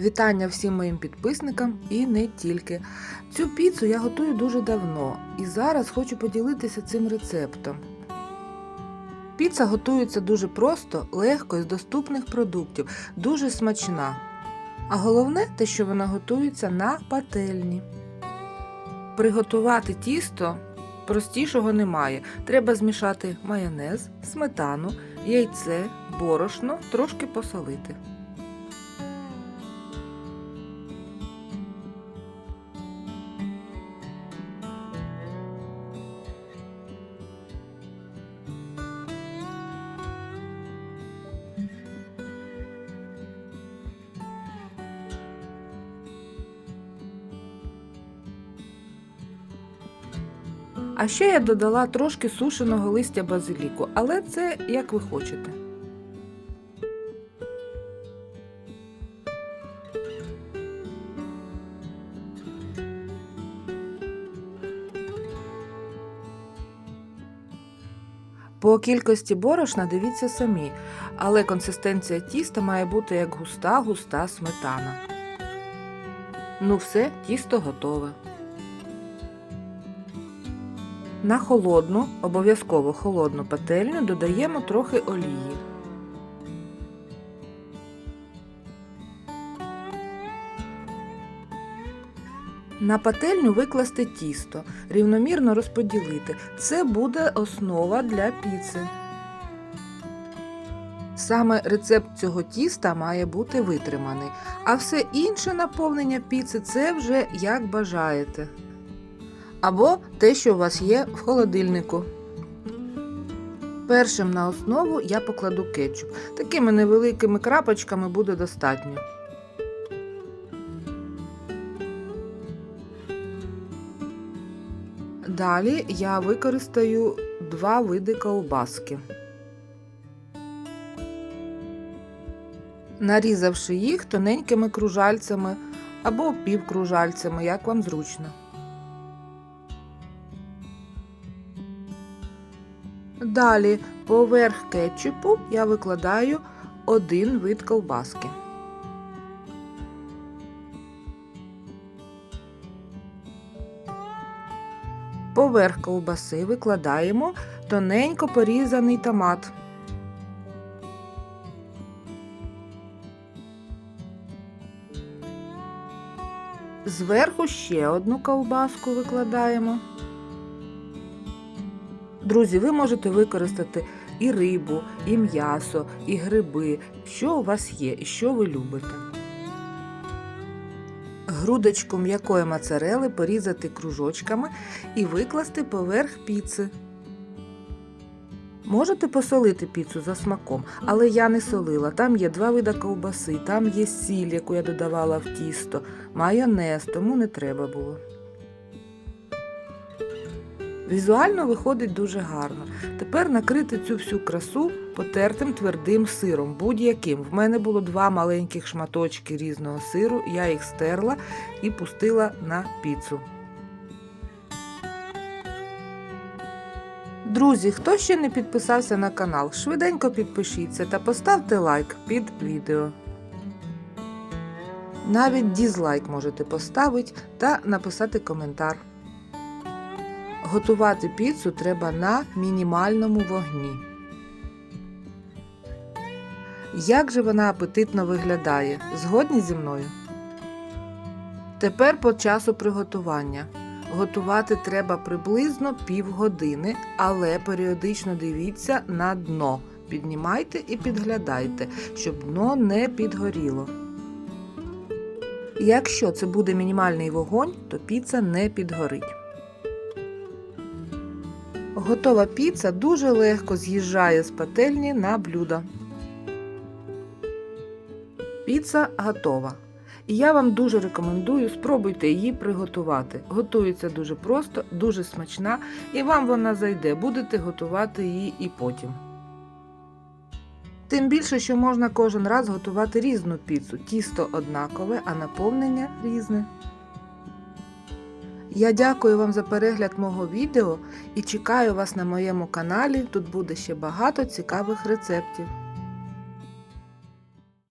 Вітання всім моїм підписникам і не тільки. Цю піцу я готую дуже давно і зараз хочу поділитися цим рецептом. Піца готується дуже просто, легко і з доступних продуктів, дуже смачна. А головне те, що вона готується на пательні. Приготувати тісто простішого немає. Треба змішати майонез, сметану, яйце, борошно, трошки посолити. А ще я додала трошки сушеного листя базиліку, але це як ви хочете. По кількості борошна дивіться самі, але консистенція тіста має бути як густа-густа сметана. Ну все, тісто готове. На холодну, обов'язково холодну пательню додаємо трохи олії. На пательню викласти тісто, рівномірно розподілити. Це буде основа для піци. Саме рецепт цього тіста має бути витриманий, а все інше наповнення піци це вже як бажаєте або те, що у вас є в холодильнику. Першим на основу я покладу кетчуп. Такими невеликими крапочками буде достатньо. Далі я використаю два види ковбаски. Нарізавши їх тоненькими кружальцями або півкружальцями, як вам зручно. Далі поверх кетчупу я викладаю один вид ковбаски. Поверх ковбаси викладаємо тоненько порізаний томат. Зверху ще одну ковбаску викладаємо. Друзі, ви можете використати і рибу, і м'ясо, і гриби, що у вас є і що ви любите. Грудочку м'якої моцарели порізати кружочками і викласти поверх піци. Можете посолити піцу за смаком, але я не солила. Там є два вида ковбаси, там є сіль, яку я додавала в тісто, майонез, тому не треба було. Візуально виходить дуже гарно. Тепер накрити цю всю красу потертим твердим сиром, будь-яким. В мене було два маленьких шматочки різного сиру, я їх стерла і пустила на піцу. Друзі, хто ще не підписався на канал, швиденько підпишіться та поставте лайк під відео. Навіть дізлайк можете поставити та написати коментар. Готувати піцу треба на мінімальному вогні. Як же вона апетитно виглядає? Згодні зі мною? Тепер по часу приготування. Готувати треба приблизно півгодини, але періодично дивіться на дно. Піднімайте і підглядайте, щоб дно не підгоріло. Якщо це буде мінімальний вогонь, то піца не підгорить. Готова піца дуже легко з'їжджає з пательні на блюдо. Піца готова. І я вам дуже рекомендую, спробуйте її приготувати. Готується дуже просто, дуже смачна, і вам вона зайде. Будете готувати її і потім. Тим більше, що можна кожен раз готувати різну піцу. Тісто однакове, а наповнення різне. Я дякую вам за перегляд мого відео і чекаю вас на моєму каналі. Тут буде ще багато цікавих рецептів.